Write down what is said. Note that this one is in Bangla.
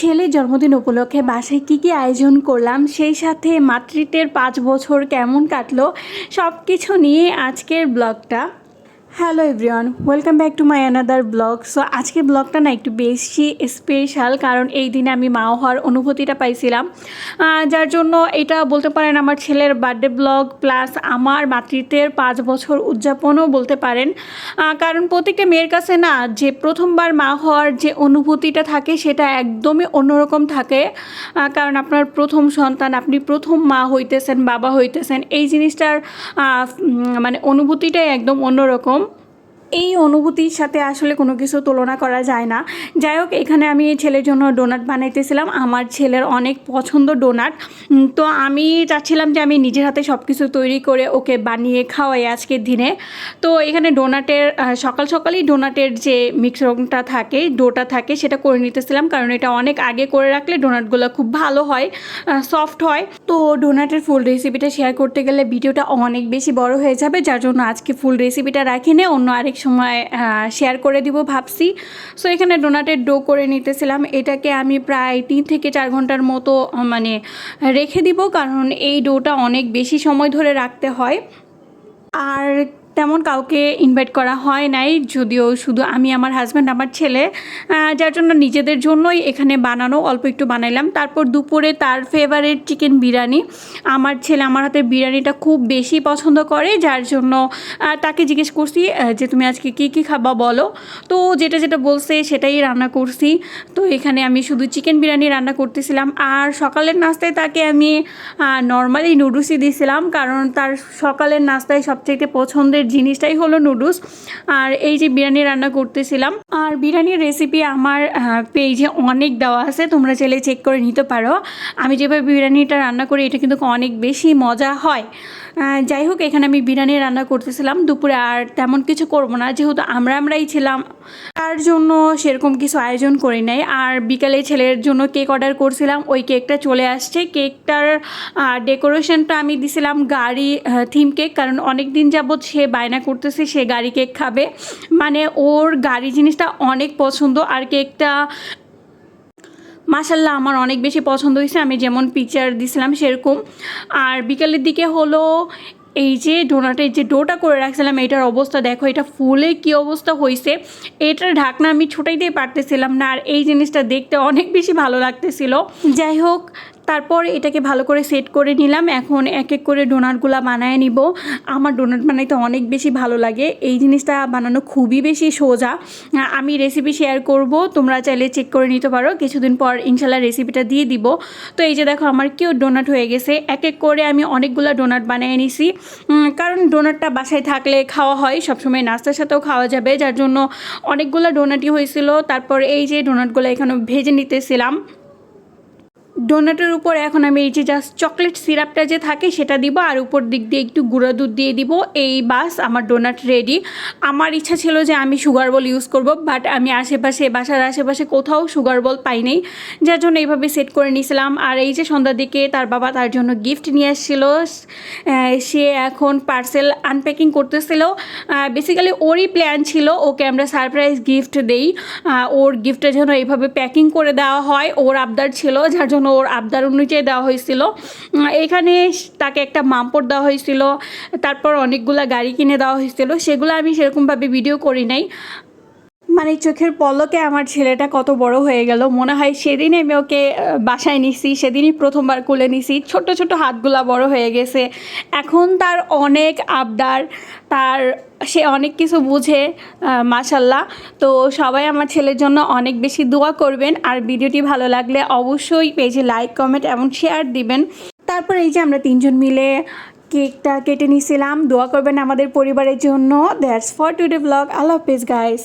ছেলের জন্মদিন উপলক্ষে বাসায় কি কি আয়োজন করলাম, সেই সাথে মাতৃত্বের পাঁচ বছর কেমন কাটলো সব কিছু নিয়ে আজকের ব্লগটা। Hello everyone, welcome back to my another blog. So আজকে ব্লগটা না একটু বেশি স্পেশাল কারণ এই দিনে আমি মা হওয়ার অনুভূতিটা পাইছিলাম। যার জন্য এটা বলতে পারেন আমার ছেলের বার্থডে ব্লগ প্লাস আমার মাতৃত্বের পাঁচ বছর উদযাপনও বলতে পারেন। কারণ প্রত্যেকটা মেয়ের কাছে না যে প্রথমবার মা হওয়ার যে অনুভূতিটা থাকে, সেটা একদমই অন্যরকম থাকে। কারণ আপনার প্রথম সন্তান, আপনি প্রথম মা হইতেছেন, বাবা হইতেছেন, এই জিনিসটার মানে অনুভূতিটাই একদম অন্যরকম। এই অনুভূতির সাথে আসলে কোনো কিছু তুলনা করা যায় না। যাই হোক, এখানে আমি ছেলের জন্য ডোনাট বানাইতেছিলাম। আমার ছেলের অনেক পছন্দ ডোনাট তো আমি চাচ্ছিলাম যে আমি নিজের হাতে সব কিছু তৈরি করে ওকে বানিয়ে খাওয়াই আজকের দিনে। তো এখানে ডোনাটের সকাল সকালেই ডোনাটের যে মিক্সরটা থাকে ডোটা থাকে, সেটা করে নিতেছিলাম। কারণ এটা অনেক আগে করে রাখলে ডোনাটগুলো খুব ভালো হয় সফট হয়। তো ডোনাটের ফুল রেসিপিটা শেয়ার করতে গেলে ভিডিওটা অনেক বেশি বড় হয়ে যাবে। যার জন্য আজকে ফুল রেসিপিটা রাখি নে, অন্য আরেক সময় শেয়ার করে দিব ভাবছি। সো এখানে ডোনাটের ডো করে নিতেছিলাম। এটাকে আমি প্রায় তিন থেকে চার ঘণ্টার মতো মানে রেখে দিব। কারণ এই ডোটা অনেক বেশি সময় ধরে রাখতে হয়। আর তেমন কাউকে ইনভাইট করা হয় নাই, যদিও শুধু আমি, আমার হাজব্যান্ড আমার ছেলে যার জন্য নিজেদের জন্যই এখানে বানানো, অল্প একটু বানাইলাম। তারপর দুপুরে তার ফেভারিট চিকেন বিরিয়ানি। আমার ছেলে আমার হাতের বিরিয়ানিটা খুব বেশি পছন্দ করে, যার জন্য তাকে জিজ্ঞেস করছি যে তুমি আজকে কী কী খাবা বলো। তো যেটা যেটা বলছে সেটাই রান্না করছি। তো এখানে আমি শুধু চিকেন বিরিয়ানি রান্না করতেছিলাম। আর সকালের নাস্তায় তাকে আমি নর্মালি নুডলসই দিয়েছিলাম কারণ তার সকালের নাস্তায় সবচেয়ে পছন্দের জিনিসটাই হলো নুডলস। আর এই যে বিরিয়ানি রান্না করতেছিলাম, আর বিরিয়ানির রেসিপি আমার পেজে অনেক দেওয়া আছে, তোমরা চাইলে চেক করে নিতে পারো। আমি যেভাবে বিরিয়ানিটা রান্না করি, এটা কিন্তু অনেক বেশি মজা হয়। যাই হোক, এখানে আমি বিরিয়ানি রান্না করতেছিলাম, দুপুরে আর তেমন কিছু করব না। যেহেতু আমরা আমরাই ছিলাম তার জন্য সেরকম কিছু আয়োজন করি নাই। আর বিকালে ছেলের জন্য কেক অর্ডার করছিলাম, ওই কেকটা চলে আসছে। কেকটার ডেকোরেশনটা আমি দিছিলাম গাড়ি থিম কেক, কারণ অনেক দিন যাবৎ সে বায়না করতেছে সে গাড়ি কেক খাবে। মানে ওর গাড়ি জিনিসটা অনেক পছন্দ, আর কেকটা মাসাল্লাহ আমার অনেক বেশি পছন্দ হয়েছে। আমি যেমন পিকচার দিছিলাম সেরকম। আর বিকালের দিকে হলো এই যে ডোনাটের যে ডোটা করে রাখছিলাম, এটার অবস্থা দেখো, এটা ফুলে কি অবস্থা হয়েছে এটার ঢাকনা আমি ছোটাইতেই পারতেছিলাম না, আর এই জিনিসটা দেখতে অনেক বেশি ভালো লাগতেছিল। যাই হোক তারপর এটাকে ভালো করে সেট করে নিলাম। এখন এক এক করে ডোনাটগুলো বানায় নিব। আমার ডোনাট বানাইতে অনেক বেশি ভালো লাগে। এই জিনিসটা বানানো খুবই বেশি সোজা। আমি রেসিপি শেয়ার করব, তোমরা চাইলে চেক করে নিতে পারো। কিছুদিন পর ইনশাল্লাহ রেসিপিটা দিয়ে দিব। তো এই যে দেখো, আমার কেউ ডোনাট হয়ে গেছে। এক এক করে আমি অনেকগুলো ডোনাট বানিয়ে নিছি। কারণ ডোনাটটা বাসায় থাকলে খাওয়া হয়। সবসময় নাস্তার সাথেও খাওয়া যাবে। যার জন্য অনেকগুলো ডোনাটই হয়েছিল। তারপর এই যে ডোনাটগুলো এখানে ভেজে নিতেছিলাম। ডোনাটের উপর এখন আমি এই যে জাস্ট চকলেট সিরাপটা যে থাকে সেটা দিব, আর উপর দিক দিয়ে একটু গুঁড়ো দুধ দিয়ে দিব। এই বাস, আমার ডোনাট রেডি আমার ইচ্ছা ছিল যে আমি সুগার বল ইউজ করব বাট আমি আশেপাশে, বাসার আশেপাশে কোথাও সুগার বল পাই নাই। যার জন্য এইভাবে সেট করে নিয়েছিলাম আর এই যে সন্ধ্যার দিকে তার বাবা তার জন্য গিফট নিয়ে আসছিল। সে এখন পার্সেল আনপ্যাকিং করতেছিল। বেসিক্যালি ওরই প্ল্যান ছিল, ওকে আমরা সারপ্রাইজ গিফট দেই। ওর গিফটটা যেন এইভাবে প্যাকিং করে দেওয়া হয়, ওর আবদার ছিল। যার জন্য ওর আবদার অনুযায়ী দেওয়া হয়েছিল। এখানে তাকে একটা মামপট দেওয়া হয়েছিল। তারপর অনেকগুলো গাড়ি কিনে দেওয়া হয়েছিল। সেগুলো আমি সেরকমভাবে ভিডিও করি নাই। মানে চোখের পলকে আমার ছেলেটা কত বড় হয়ে গেল। মনে হয় সেদিনই আমি ওকে বাসায় নিছি, সেদিনই প্রথমবার কুলে নিছি। ছোট ছোট হাতগুলা বড় হয়ে গেছে। এখন তার অনেক আবদার, তার, সে অনেক কিছু বুঝে মাশাল্লাহ তো সবাই আমার ছেলের জন্য অনেক বেশি দোয়া করবেন। আর ভিডিওটি ভালো লাগলে অবশ্যই পেজে লাইক, কমেন্ট এবং শেয়ার দিবেন। তারপর এই যে আমরা তিনজন মিলে কেকটা কেটে নিয়েছিলাম দোয়া করবেন আমাদের পরিবারের জন্য। দ্যাটস ফর টুডে ব্লগ আল্লাহ হাফিজ গাইস